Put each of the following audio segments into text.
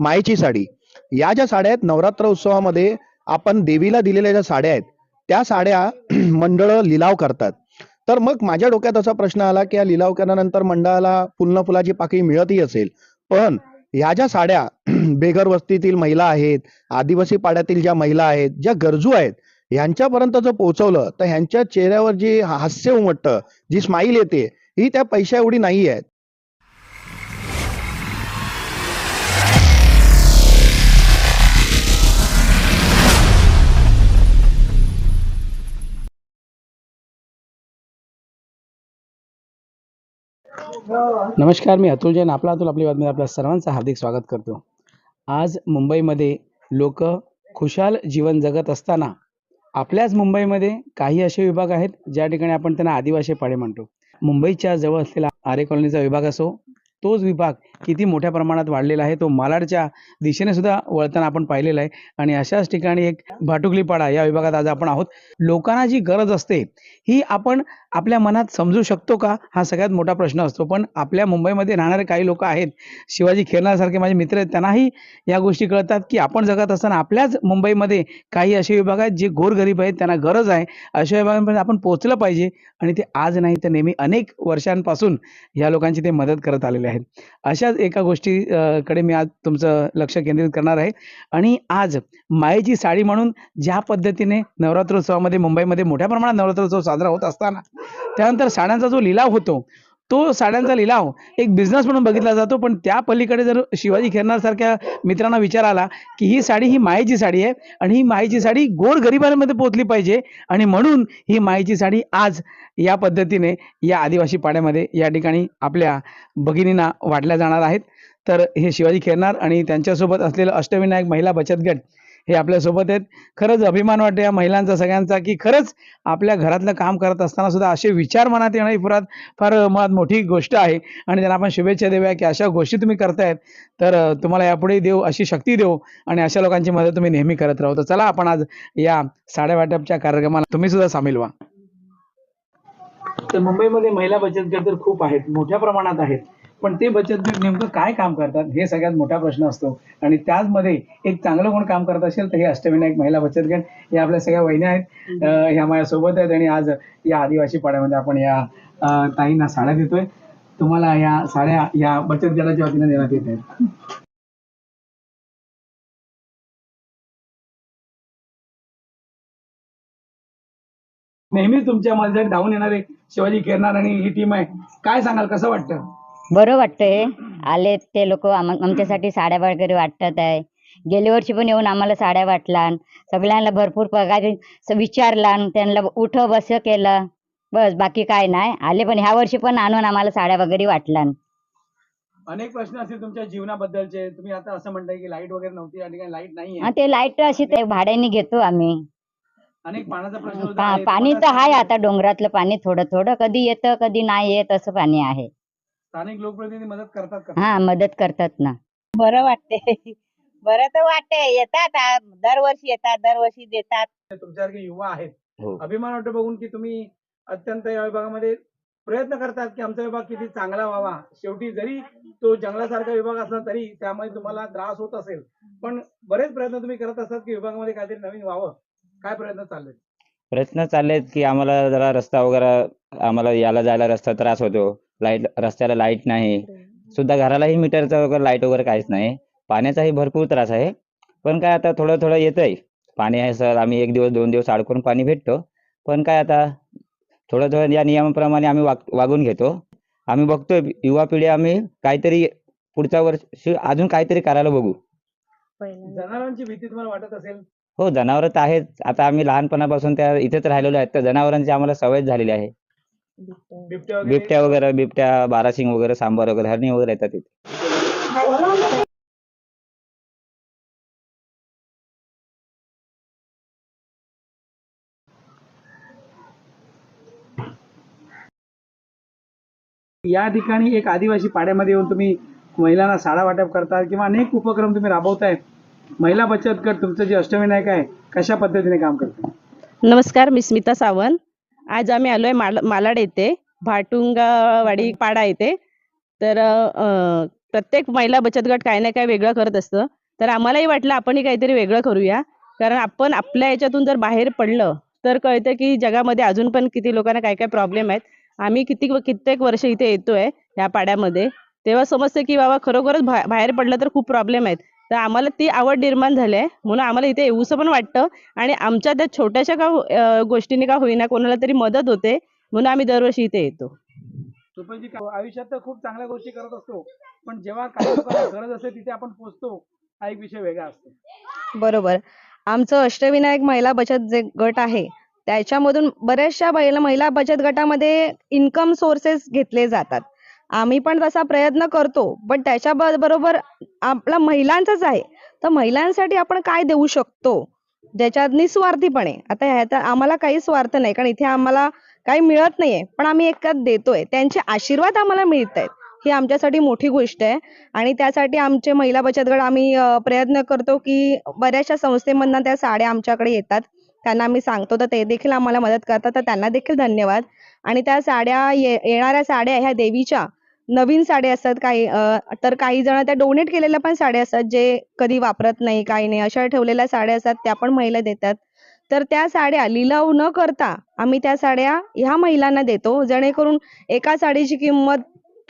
मायेची साडी. या ज्या साड्या आहेत नवरात्र उत्सवामध्ये आपण देवीला दिलेल्या ज्या साड्या आहेत त्या साड्या मंडळ लिलाव करतात. तर मग माझ्या डोक्यात असा प्रश्न आला की या लिलाव केल्यानंतर मंडळाला फुलनं फुलाची पाकळी मिळतही असेल. पण ह्या ज्या साड्या बेघर वस्तीतील महिला आहेत आदिवासी पाड्यातील ज्या महिला आहेत ज्या गरजू आहेत ह्यांच्यापर्यंत जर पोहोचवलं तर ह्यांच्या चेहऱ्यावर जी हास्य उमटतं जी स्माईल येते ही त्या पैशा एवढी नाही आहे नमस्कार मी अतुल जैन. आपला अतुल आपली बातमी. आपल्या सर्वांचं हार्दिक स्वागत करतो. आज मुंबईमध्ये लोक खुशाल जीवन जगत असताना आपल्याच मुंबईमध्ये काही असे विभाग आहेत ज्या ठिकाणी आपण त्यांना आदिवासी पाडे म्हणतो. मुंबईच्या जवळ असलेला आरे कॉलनीचा विभाग असो तोच विभाग किती मोठ्या प्रमाणात वाढलेला आहे तो मालाडच्या दिशेने सुद्धा वळताना आपण पाहिलेला आहे. आणि अशाच ठिकाणी एक भाटुकलीपाडा या विभागात आज आपण आहोत. लोकांना जी गरज असते ही आपण आपल्या मनात समजू शकतो का? हा सगळ्यात मोठा प्रश्न असतो. पण आपल्या मुंबईमध्ये राहणारे काही लोक आहेत शिवाजी खेरणासारखे माझे मित्र आहेत त्यांनाही या गोष्टी कळतात की आपण जगत असताना आपल्याच मुंबईमध्ये काही असे विभाग आहेत जे गोरगरीब आहेत त्यांना गरज आहे. अशा विभागांपर्यंत आपण पोहोचलं पाहिजे आणि ते आज नाही तर नेहमी अनेक वर्षांपासून या लोकांची ते मदत करत आलेले आहेत. अशा अशाच एका गोष्टी कडे मी आज तुमचं लक्ष केंद्रित करणार आहे. आणि आज मायेची साडी म्हणून ज्या पद्धतीने नवरात्रोत्सवामध्ये मुंबईमध्ये मोठ्या प्रमाणात नवरात्रोत्सव साजरा होत असताना त्यानंतर साड्यांचा जो लिलाव होतो तो साड्यांचा लिलाव एक बिझनेस म्हणून बघितला जातो. पण त्या पलीकडे जर शिवाजी खेरणारसारख्या मित्रांना विचार आला की ही साडी ही मायेची साडी आहे आणि ही मायेची साडी गोर गरिबांमध्ये पोहोचली पाहिजे आणि म्हणून ही मायेची साडी आज या पद्धतीने या आदिवासी पाड्यामध्ये या ठिकाणी आपल्या भगिनींना वाटल्या जाणार आहेत. तर हे शिवाजी खेरणार आणि त्यांच्यासोबत असलेलं अष्टविनायक महिला बचत गट हे आपल्यासोबत आहेत. खरंच अभिमान वाटतो या महिलांचा सगळ्यांचा की खरंच आपल्या घरातलं काम करत असताना सुद्धा असे विचार मनात येणं ही पुरात फार मनात मोठी गोष्ट आहे. आणि त्यांना आपण शुभेच्छा देऊया की अशा गोष्टी तुम्ही करतायत तर तुम्हाला यापुढे देऊ अशी शक्ती देऊ आणि अशा लोकांची मदत तुम्ही नेहमी करत राहू. तर चला आपण आज या साड्या वाटपच्या कार्यक्रमाला तुम्ही सुद्धा सामील व्हा. तर मुंबईमध्ये महिला बचत गट तर खूप आहेत मोठ्या प्रमाणात आहेत. पण ते बचत गट नेमकं काय काम करतात हे सगळ्यात मोठा प्रश्न असतो. आणि त्याचमध्ये एक चांगलं कोण काम करत असेल तर हे अष्टविनायक महिला बचत गट हे आपल्या सगळ्या वहिन्या आहेत. ह्या माझ्यासोबत आहेत आणि आज या आदिवासी पाड्यामध्ये आपण या ताईंना साड्या देतोय. तुम्हाला या साड्या या बचत गटाच्या वतीने देण्यात येत आहेत. नेहमी तुमच्या माझ्यासाठी धावून येणारे शिवाजी खेरणार आणि ही टीम आहे. काय सांगाल कसं वाटतं? बरं वाटतंय. आले ते लोक आमच्यासाठी साड्या वगैरे वाटत आहे. गेल्या वर्षी पण येऊन आम्हाला साड्या वाटला सगळ्यांना भरपूर पगार स- विचारला त्यांना उठ बस केलं. बस बाकी काय नाही. आले पण ह्या वर्षी पण आणून आम्हाला साड्या वगैरे वाटला अनेक प्रश्न असतील तुमच्या जीवनाबद्दलचे. तुम्ही आता असं म्हणताय की लाइट वगैरे नव्हती या ठिकाणी लाइट नाहीये. आणि ते लाइट अशी ते भाड्याने घेतो आम्ही. अनेक पाण्याचा प्रश्न आहे. पाणी तर आहे आता डोंगरातलं पाणी थोडं थोडं. कधी येतं कधी नाही येत असं पाणी आहे. स्थानिक लोकप्रतिनिधी मदत करतात का? हा मदत करतात ना. बरं वाटते बरं तर वाटते येतात आ- दरवर्षी येतात दरवर्षी देतात. तुमच्यासारखे युवा आहेत. हो. अभिमान वाटतो बघून की तुम्ही अत्यंत या विभागामध्ये प्रयत्न करतात की आमचा विभाग किती चांगला व्हावा. शेवटी जरी तो जंगलासारखा विभाग असला तरी त्यामुळे तुम्हाला त्रास होत असेल. पण बरेच प्रयत्न तुम्ही करत असतात की विभागामध्ये काहीतरी नवीन व्हावं. काय प्रयत्न चालले प्रयत्न चाललेत की आम्हाला जरा रस्ता वगैरे आम्हाला यायला जायला रस्ता त्रास होतो. लाइट रस्त्याला लाइट नाही. सुद्धा घरालाही मीटरचं वगैरे लाइट वगैरे काहीच नाही. पाण्याचाही भरपूर त्रास आहे. पण काय आता थोडं थोडं येतंय. पाणी आहे सर आम्ही एक दिवस दोन दिवस अडकून पाणी भेटतो. पण काय आता थोडं थोडं या नियमाप्रमाणे आम्ही वाग वागून घेतो. आम्ही बघतोय युवा पिढी आम्ही काहीतरी पुढच्या वर्षी अजून काहीतरी करायला बघू. जनावरांची भीती तुम्हाला वाटत असेल? हो जनावरं तर आहेत. आता आम्ही लहानपणापासून त्या इथेच राहिलेलो आहेत. तर जनावरांची आम्हाला सवय झालेली आहे. बिबट्या वगैरे? बिबट्या वगैरे बिबट्या बारासिंग वगैरे सांबार वगैरे हरणी वगैरे येतात तिथे या ठिकाणी एक आदिवासी पाड्यामध्ये येऊन तुम्ही महिलांना साडा वाटप करता किंवा अनेक उपक्रम तुम्ही राबवताय. महिला बचत गट तुमचं जे अष्टविनायक आहे कशा पद्धतीने काम करते? नमस्कार मी स्मिता सावंत. आज आम्ही आलोय माल मालाड येथे भाटुंगावाडी पाडा येथे. तर प्रत्येक महिला बचत गट काही ना काही वेगळं करत असतं. तर आम्हालाही वाटलं आपणही काहीतरी वेगळं करूया. कारण आपण आपल्या याच्यातून जर बाहेर पडलं तर कळतं की जगामध्ये अजून पण किती लोकांना काय काय प्रॉब्लेम आहेत. आम्ही किती कित्येक वर्ष इथे येतोय ह्या पाड्यामध्ये. तेव्हा समजतं की बाबा खरोखरच बा बाहेर पडलं तर खूप प्रॉब्लेम आहेत. तर आम्हाला ती आवड निर्माण झाली आहे. म्हणून आम्हाला इथे येऊसं पण वाटतं. आणि आमच्या त्या छोट्याशा का हो- गोष्टीने का होईना कोणाला तरी मदत होते. म्हणून आम्ही दरवर्षी इथे येतो. आयुष्यात तर खूप चांगल्या गोष्टी करत असतो. पण जेव्हा काही लोकांना गरज असते तिथे आपण पोहोचतो हा एक विषय वेगळा असतो. बरोबर. आमचं अष्टविनायक महिला बचत जे गट आहे त्याच्यामधून बऱ्याचशा महिला महिला बचत गटामध्ये इन्कम सोर्सेस घेतले जातात. आम्ही पण तसा प्रयत्न करतो पण त्याच्या बरोबर आपला महिलांचाच आहे. तर महिलांसाठी आपण काय देऊ शकतो? ज्याच्यात निस्वार्थीपणे. आता ह्याचा आम्हाला काही स्वार्थ नाही कारण इथे आम्हाला काही मिळत नाहीये. पण आम्ही एकात देतोय. त्यांचे आशीर्वाद आम्हाला मिळत आहेत ही आमच्यासाठी मोठी गोष्ट आहे. आणि त्यासाठी आमचे महिला बचत गट आम्ही प्रयत्न करतो की बऱ्याचशा संस्थेमधनं त्या साड्या आमच्याकडे येतात. त्यांना आम्ही सांगतो. तर ते देखील आम्हाला मदत करतात. तर त्यांना देखील धन्यवाद. आणि त्या साड्या ये येणाऱ्या साड्या ह्या देवीच्या नवीन साड्या असतात काही तर काही जण त्या डोनेट केलेल्या पण साड्या असतात जे कधी वापरत नाही काही नाही. अशा ठेवलेल्या साड्या असतात त्या पण महिला देतात. तर त्या साड्या लिलाव न करता आम्ही त्या साड्या ह्या महिलांना देतो. जेणेकरून एका साडीची किंमत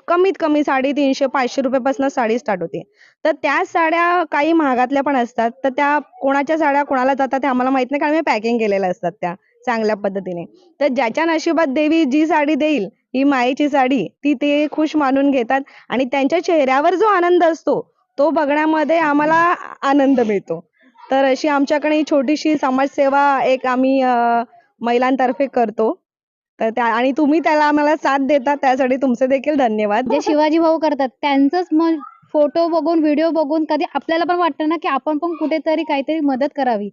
कमीत कमी साडेतीनशे पाचशे रुपयापासून साडी स्टार्ट होते. तर त्या साड्या काही महागातल्या पण असतात. तर त्या कोणाच्या साड्या कोणाला जातात ते आम्हाला माहीत नाही. कारण पॅकिंग केलेल्या असतात त्या चांगल्या पद्धतीने. तर ज्याच्या नशिबात देवी जी साडी देईल ही मायेची साडी ती ते खुश मानून घेतात आणि त्यांच्या चेहऱ्यावर जो आनंद असतो तो बघण्यामध्ये आम्हाला आनंद मिळतो. तर अशी आमच्याकडे छोटीशी समाजसेवा एक आम्ही महिलांतर्फे करतो. तर त्या आणि तुम्ही त्याला आम्हाला साथ देता त्यासाठी तुमचे देखील धन्यवाद. जे शिवाजी भाऊ करतात त्यांचंच मग फोटो बघून व्हिडिओ बघून कधी आपल्याला पण वाटतं ना की आपण पण कुठेतरी काहीतरी मदत करावी.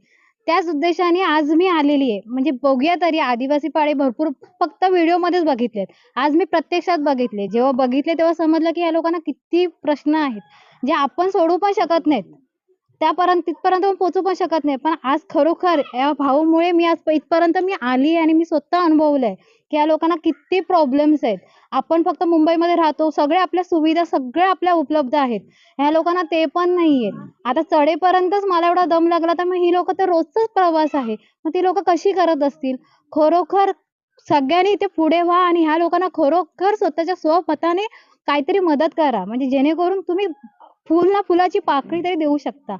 त्याच उद्देशाने आज मी आलेली आहे. म्हणजे बघूया तरी आदिवासी पाळे भरपूर फक्त व्हिडिओमध्येच बघितलेत. आज मी प्रत्यक्षात बघितले. जेव्हा बघितले तेव्हा समजलं की या लोकांना किती प्रश्न आहेत. जे आपण सोडू पण शकत नाहीत. त्यापर्यंत तिथपर्यंत पोचू पोहोचू पण शकत नाही पण आज खरोखर या भाऊमुळे मी आज इथपर्यंत मी आली आणि मी स्वतः अनुभवलंय की या लोकांना किती प्रॉब्लेम्स आहेत. आपण फक्त मुंबईमध्ये राहतो सगळ्या आपल्या सुविधा सगळ्या आपल्या उपलब्ध आहेत. ह्या लोकांना ते पण नाहीये. आता चढेपर्यंतच मला एवढा दम लागला तर मग ही लोक तर रोजचाच प्रवास आहे. मग ती लोक कशी करत असतील? खरोखर सगळ्यांनी इथे पुढे व्हा आणि ह्या लोकांना खरोखर स्वतःच्या स्वपथाने काहीतरी मदत करा. म्हणजे जेणेकरून तुम्ही फुल ना फुलाची पाकळी तरी देऊ शकता.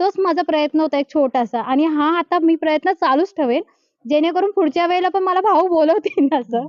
तोच माझा प्रयत्न होता एक छोटासा. आणि हा आता मी प्रयत्न चालूच ठेवेन. जेणेकरून पुढच्या वेळेला पण मला भाऊ बोलवतील असं.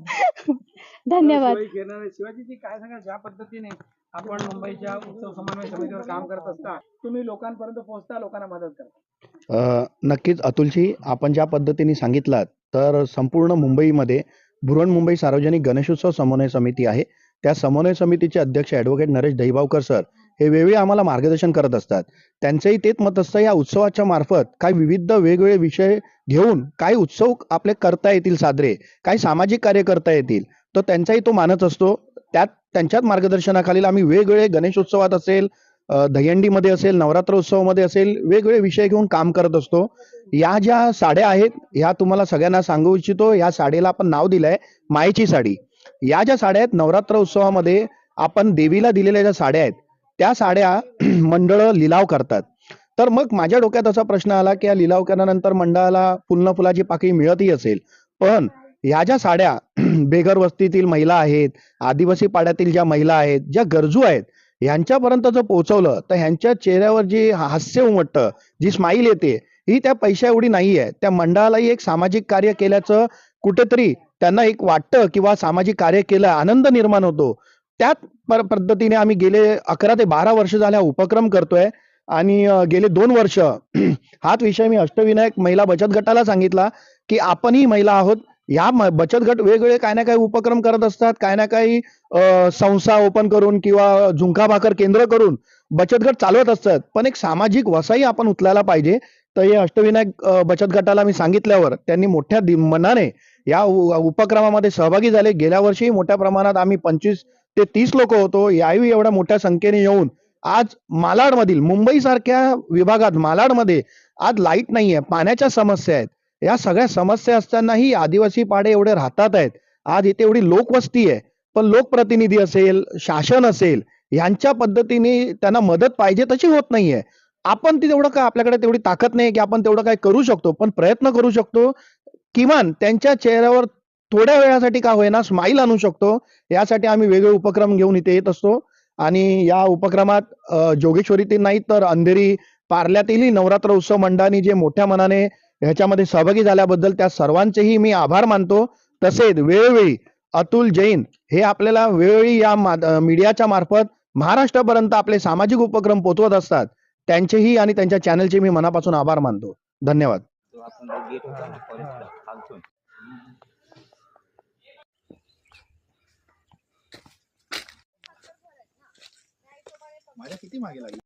धन्यवाद. शिवाजीजी काय सांगा ज्या पद्धतीने आपण मुंबईच्या उत्सव समन्वय समितीवर काम करत असता तुम्ही लोकांपर्यंत पोहोचता लोकांना मदत करता? नक्कीच अतुलजी आपण ज्या पद्धतीने सांगितलात तर संपूर्ण मुंबईमध्ये बृहन्मुंबई सार्वजनिक गणेशोत्सव समन्वय समिती आहे. त्या समन्वय समितीचे अध्यक्ष ॲडव्होकेट नरेश दहीबावकर सर हे वेळोवेळी आम्हाला मार्गदर्शन करत असतात. त्यांचंही तेच मत असतं या उत्सवाच्या मार्फत काय विविध वेगवेगळे विषय घेऊन काय उत्सव आपले करता येतील साजरे काय सामाजिक कार्य करता येतील. तर त्यांचाही तो मानत असतो. त्यात त्यांच्याच मार्गदर्शनाखालील आम्ही वेगवेगळे गणेशोत्सवात असेल दहीहंडीमध्ये असेल नवरात्र उत्सवामध्ये असेल वेगवेगळे विषय घेऊन काम करत असतो. या ज्या साड्या आहेत ह्या तुम्हाला सगळ्यांना सांगू इच्छितो या साडीला आपण नाव दिलंय मायेची साडी. या ज्या साड्या आहेत नवरात्र उत्सवामध्ये आपण देवीला दिलेल्या ज्या साड्या आहेत त्या साड्या मंडळ लिलाव करतात. तर मग माझ्या डोक्यात असा प्रश्न आला की या लिलाव केल्यानंतर मंडळाला फुलनं फुलाची पाकळी मिळतही असेल. पण ह्या ज्या साड्या बेघर वस्तीतील महिला आहेत आदिवासी पाड्यातील ज्या महिला आहेत ज्या गरजू आहेत ह्यांच्यापर्यंत जर पोहोचवलं तर ह्यांच्या चेहऱ्यावर जी हास्य उमटतं जी स्माईल येते ही त्या पैशा एवढी नाही आहे त्या मंडळालाही एक सामाजिक कार्य केल्याचं कुठेतरी त्यांना एक वाटतं किंवा सामाजिक कार्य केलं आनंद निर्माण होतो. त्याच पर- पद्धतीने आम्ही गेले अकरा ते बारा वर्ष झाले हा उपक्रम करतोय. आणि गेले दोन वर्ष हाच विषय मी अष्टविनायक महिला बचत गटाला सांगितला की आपणही महिला आहोत. या बचत गट वेगवेगळे काय ना काही उपक्रम करत असतात. काय ना काही संस्था ओपन करून किंवा झुंका भाकर केंद्र करून बचत गट चालवत असतात. पण एक सामाजिक वसाही आपण उचलायला पाहिजे. तर हे अष्टविनायक बचत गटाला मी सांगितल्यावर त्यांनी मोठ्या दि- मनाने या उपक्रमामध्ये सहभागी झाले. गेल्या वर्षी मोठ्या प्रमाणात आम्ही पंचवीस ते तीस लोक होतो यावेळी एवढ्या मोठ्या संख्येने येऊन आज मालाडमधील मुंबई सारख्या विभागात मालाडमध्ये आज लाइट नाहीये पाण्याच्या समस्या आहेत. या सगळ्या समस्या असतानाही आदिवासी पाडे एवढे राहतात आहेत. आज इथे एवढी लोकवस्ती आहे. पण लोकप्रतिनिधी असेल शासन असेल यांच्या पद्धतीने त्यांना मदत पाहिजे तशी होत नाहीये. आपण ती तेवढं का आपल्याकडे तेवढी ताकद नाही की आपण तेवढं काय करू शकतो? पण प्रयत्न करू शकतो. किमान त्यांच्या चेहऱ्यावर थोड्या वेळासाठी का होईना स्माईल आणू शकतो. यासाठी आम्ही वेगळे उपक्रम घेऊन इथे येत असतो. आणि या उपक्रमात जोगेश्वरीतील नाही तर अंधेरी पार्ल्यातीलही नवरात्र उत्सव मंडळाने जे मोठ्या मनाने ह्याच्यामध्ये सहभागी झाल्याबद्दल त्या सर्वांचेही मी आभार मानतो. तसेच वेळोवेळी अतुल जैन हे आपल्याला वेळोवेळी या मीडियाच्या मार्फत महाराष्ट्रापर्यंत आपले सामाजिक उपक्रम पोहोचवत असतात. त्यांचेही आणि त्यांच्या चॅनलचे मी मनापासून आभार मानतो. धन्यवाद. माझ्या किती मागे लागली?